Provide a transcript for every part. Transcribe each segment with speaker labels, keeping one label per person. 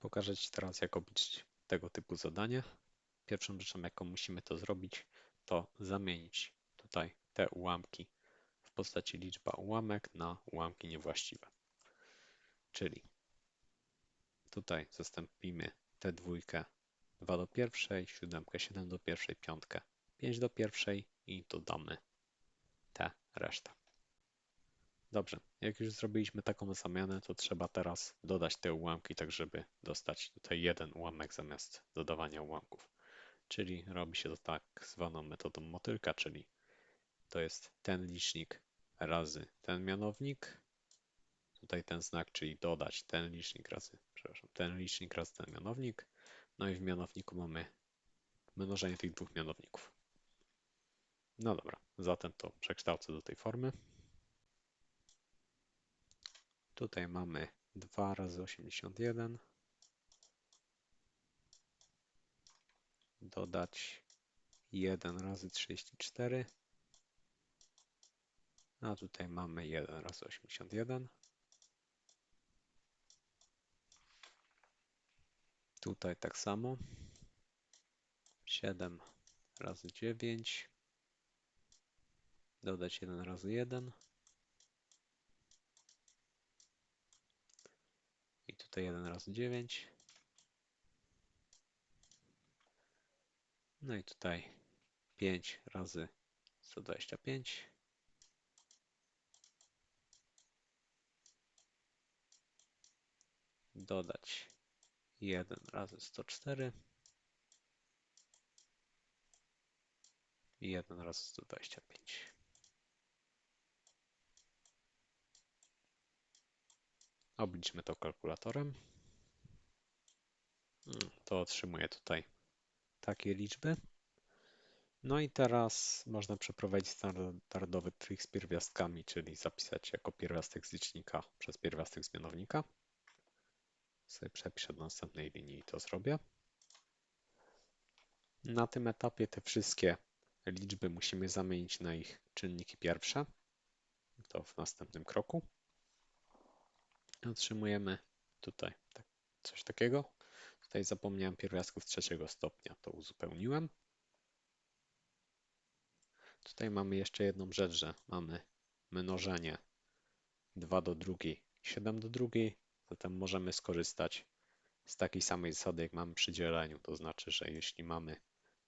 Speaker 1: Pokażę Ci teraz, jak obliczyć tego typu zadanie. Pierwszą rzeczą, jaką musimy to zrobić, to zamienić tutaj te ułamki w postaci liczba ułamek na ułamki niewłaściwe. Czyli tutaj zastąpimy tę dwójkę 2 do pierwszej, siódemkę 7 do pierwszej, piątkę 5 do pierwszej i dodamy tę resztę. Dobrze, jak już zrobiliśmy taką zamianę, to trzeba teraz dodać te ułamki, tak żeby dostać tutaj jeden ułamek zamiast dodawania ułamków. Czyli robi się to tak zwaną metodą motylka, czyli to jest ten licznik razy ten mianownik. Tutaj ten znak, czyli dodać ten licznik razy, przepraszam, ten licznik razy ten mianownik. No i w mianowniku mamy mnożenie tych dwóch mianowników. No dobra, zatem to przekształcę do tej formy. Tutaj mamy 2 razy 81. Dodać 1 razy 34. A tutaj mamy 1 razy 81. Tutaj tak samo. 7 razy 9. Dodać 1 razy 1. tutaj 1 razy 9. No i tutaj 5 razy 125. Dodać 1 razy 104. I 1 razy 125. Obliczmy to kalkulatorem. Hmm, to otrzymuję tutaj takie liczby. No i teraz można przeprowadzić standardowy trik z pierwiastkami, czyli zapisać jako pierwiastek z licznika przez pierwiastek z mianownika. Sobie przepiszę do następnej linii i to zrobię. Na tym etapie te wszystkie liczby musimy zamienić na ich czynniki pierwsze. To w następnym kroku otrzymujemy tutaj tak, coś takiego. Tutaj zapomniałem pierwiastków trzeciego stopnia, to uzupełniłem. Tutaj mamy jeszcze jedną rzecz, że mamy mnożenie 2 do drugiej i 7 do drugiej, zatem możemy skorzystać z takiej samej zasady, jak mamy przy dzieleniu. To znaczy, że jeśli mamy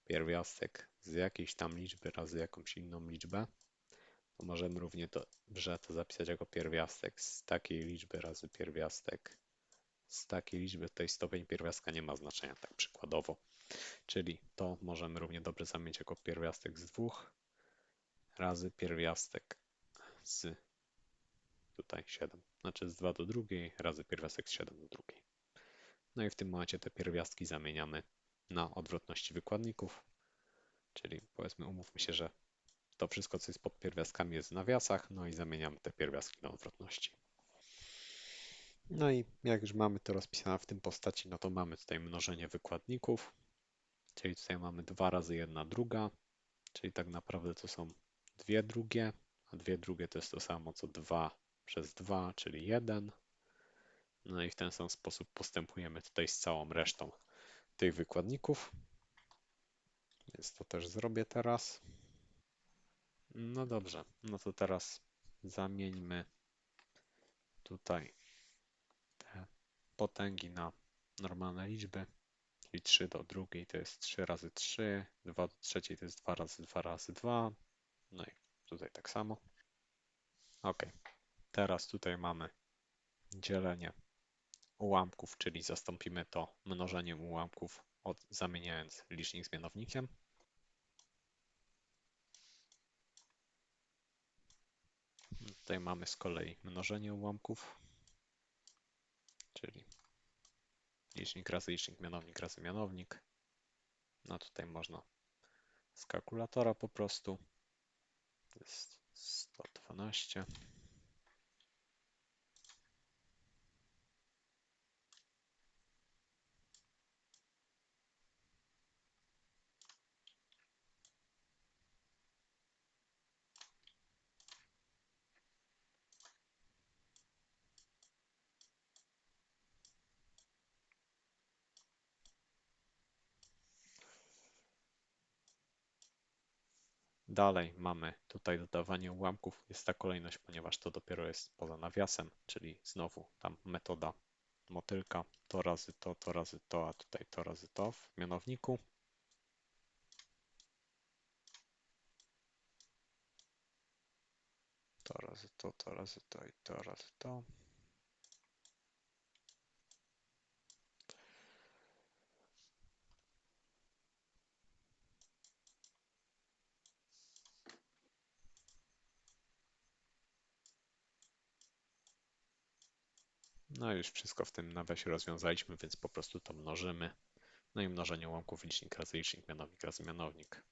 Speaker 1: pierwiastek z jakiejś tam liczby razy jakąś inną liczbę, możemy równie dobrze to zapisać jako pierwiastek z takiej liczby razy pierwiastek z takiej liczby. Tutaj stopień pierwiastka nie ma znaczenia, tak przykładowo. Czyli to możemy równie dobrze zamienić jako pierwiastek z dwóch razy pierwiastek z tutaj 7, znaczy z 2 do drugiej razy pierwiastek z 7 do drugiej. No i w tym momencie te pierwiastki zamieniamy na odwrotności wykładników, czyli powiedzmy umówmy się, że to wszystko, co jest pod pierwiastkami jest w nawiasach, no i zamieniamy te pierwiastki na odwrotności. No i jak już mamy to rozpisane w tym postaci, no to mamy tutaj mnożenie wykładników, czyli tutaj mamy 2 razy 1 druga, czyli tak naprawdę to są dwie drugie, a dwie drugie to jest to samo co 2 przez 2, czyli 1. No i w ten sam sposób postępujemy tutaj z całą resztą tych wykładników. Więc to też zrobię teraz. No dobrze, no to teraz zamieńmy tutaj te potęgi na normalne liczby, czyli 3 do drugiej to jest 3 razy 3, 2 do trzeciej to jest 2 razy 2 razy 2, no i tutaj tak samo. Ok, teraz tutaj mamy dzielenie ułamków, czyli zastąpimy to mnożeniem ułamków od, zamieniając licznik z Tutaj mamy z kolei mnożenie ułamków, czyli licznik razy licznik, mianownik razy mianownik. No tutaj można z kalkulatora po prostu. To jest 112. Dalej mamy tutaj dodawanie ułamków. Jest ta kolejność, ponieważ to dopiero jest poza nawiasem, czyli znowu tam metoda motylka, to razy to, to razy to, a tutaj to razy to w mianowniku. To razy to, to razy to i to razy to. No już wszystko w tym nawiasie rozwiązaliśmy, więc po prostu to mnożymy. No i mnożenie ułamków licznik razy licznik, mianownik razy mianownik.